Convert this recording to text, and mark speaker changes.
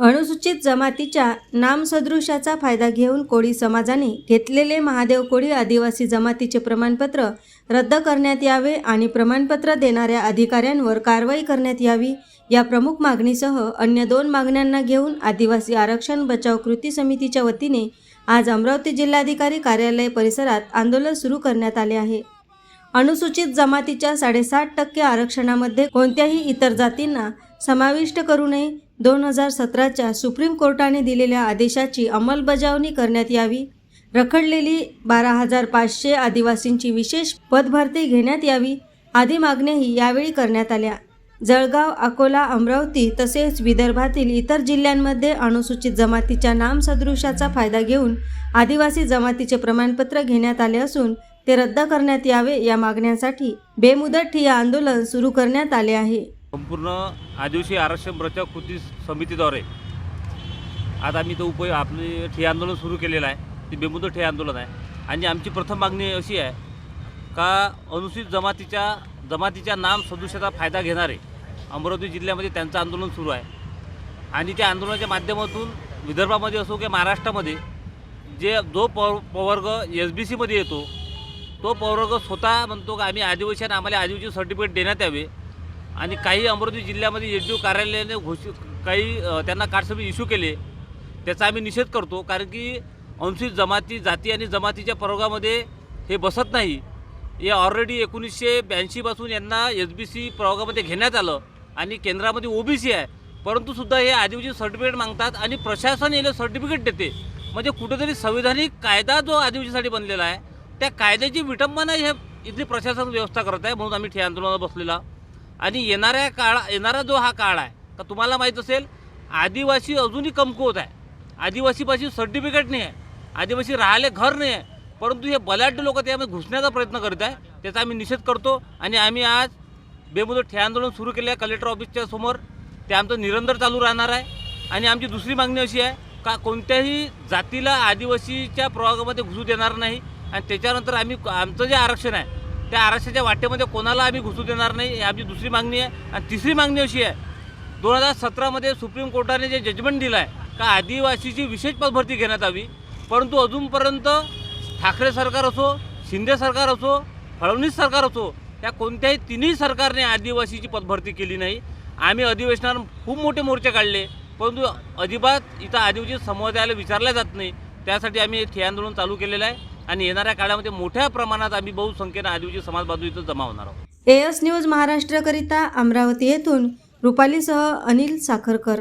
Speaker 1: अनुसूचित जमातीच्या नामसदृशाचा फायदा घेऊन कोळी समाजाने घेतलेले महादेव कोळी आदिवासी जमातीचे प्रमाणपत्र रद्द करण्यात यावे आणि प्रमाणपत्र देणाऱ्या अधिकाऱ्यांवर कारवाई करण्यात यावी या प्रमुख मागणीसह अन्य दोन मागण्यांना घेऊन आदिवासी आरक्षण बचाव कृती समितीच्या वतीने आज अमरावती जिल्हाधिकारी कार्यालय परिसरात आंदोलन सुरू करण्यात आले आहे. अनुसूचित जमातीच्या साडेसाठ टक्के आरक्षणामध्ये कोणत्याही इतर जातींना समाविष्ट करू नये दोन हजार सतराच्या सुप्रीम कोर्टाने दिलेल्या आदेशाची अंमलबजावणी करण्यात यावी. रखडलेली बारा हजार पाचशे आदिवासींची विशेष पदभरती घेण्यात यावी आदी मागण्याही यावेळी करण्यात आल्या. जळगाव अकोला अमरावती तसेच विदर्भातील इतर जिल्ह्यांमध्ये अनुसूचित जमातीच्या नामसदृशाचा फायदा घेऊन आदिवासी जमातीचे प्रमाणपत्र घेण्यात आले असून ते रद्द करण्यात यावे या मागण्यांसाठी बेमुदत ठिय्या आंदोलन सुरू करण्यात आले आहे.
Speaker 2: संपूर्ण आदिवासी आरक्षण बचाव कृती समितीद्वारे. आज आम्ही तो उप आपले ठे आंदोलन सुरू केलेलं आहे. ते बेमुदत ठे आंदोलन आहे. आणि आमची प्रथम मागणी अशी आहे का अनुसूचित जमातीच्या जमातीच्या नाम सदृश्याचा फायदा घेणारे अमरावती जिल्ह्यामध्ये त्यांचं आंदोलन सुरू आहे. आणि त्या आंदोलनाच्या माध्यमातून विदर्भामध्ये असो किंवा महाराष्ट्रामध्ये जे जो प पवर्ग एस बी सीमध्ये येतो तो पवर्ग स्वतः म्हणतो का आम्ही आदिवासी आणि आम्हाला आदिवासी सर्टिफिकेट देण्यात यावे. आणि काही अमरावती जिल्ह्यामध्ये एस डी ओ कार्यालयाने घोषित काही त्यांना कार्डसबी इश्यू केले. त्याचा आम्ही निषेध करतो कारण की अनुसूचित जमाती जाती आणि जमातीच्या प्रवर्गामध्ये हे बसत नाही. हे ऑलरेडी एकोणीसशे ब्याऐंशीपासून यांना एस बी सी प्रवर्गामध्ये घेण्यात आलं आणि केंद्रामध्ये ओ बी सी आहे. परंतु सुद्धा हे आदिवासी सर्टिफिकेट मागतात आणि प्रशासन याला सर्टिफिकेट देते. म्हणजे कुठेतरी संविधानिक कायदा जो आदिवासीसाठी बनलेला आहे त्या कायद्याची विटंबना हे इथली प्रशासन व्यवस्था करत आहे म्हणून आम्ही ठे आंदोलनात बसलेला आणि येणाऱ्या काळा येणारा जो हा काळ आहे तर तुम्हाला माहीत असेल आदिवासी अजूनही कमकुवत आहे. आदिवासीपाशी सर्टिफिकेट नाही आहे. आदिवासी राहायला घर नाही आहे. परंतु हे बलाढ्य लोक त्यामध्ये घुसण्याचा प्रयत्न करत आहे. त्याचा आम्ही निषेध करतो आणि आम्ही आज बेमुदत ठे आंदोलन सुरू केले आहे कलेक्टर ऑफिसच्या समोर. ते आमचं निरंतर चालू राहणार आहे. आणि आमची दुसरी मागणी अशी आहे का कोणत्याही जातीला आदिवासीच्या प्रभागामध्ये घुसू देणार नाही. आणि त्याच्यानंतर आम्ही आमचं जे आरक्षण आहे त्या आरक्षणाच्या वाटेमध्ये कोणाला आम्ही घुसू देणार नाही ही आमची दुसरी मागणी आहे. आणि तिसरी मागणी अशी आहे दोन हजार सतरामध्ये सुप्रीम कोर्टाने जे जजमेंट दिलं आहे का आदिवासीची विशेष पदभरती घेण्यात यावी परंतु अजूनपर्यंत ठाकरे सरकार असो शिंदे सरकार असो फडणवीस सरकार असो या कोणत्याही तिन्ही सरकारने आदिवासीची पदभरती केली नाही. आम्ही अधिवेशनात खूप मोठे मोर्चे काढले परंतु अजिबात इथं आदिवासी समुदायाला विचारल्या जात नाही. त्यासाठी आम्ही हे ठिय्या आंदोलन चालू केलेलं आहे. आणि येणाऱ्या काळामध्ये मोठ्या प्रमाणात आम्ही बहुसंख्येनं आदिवासी समाज बाजू इथं जमा होणार आहोत.
Speaker 1: एएस न्यूज महाराष्ट्रकरिता अमरावती येथून रुपालीसह अनिल साखरकर.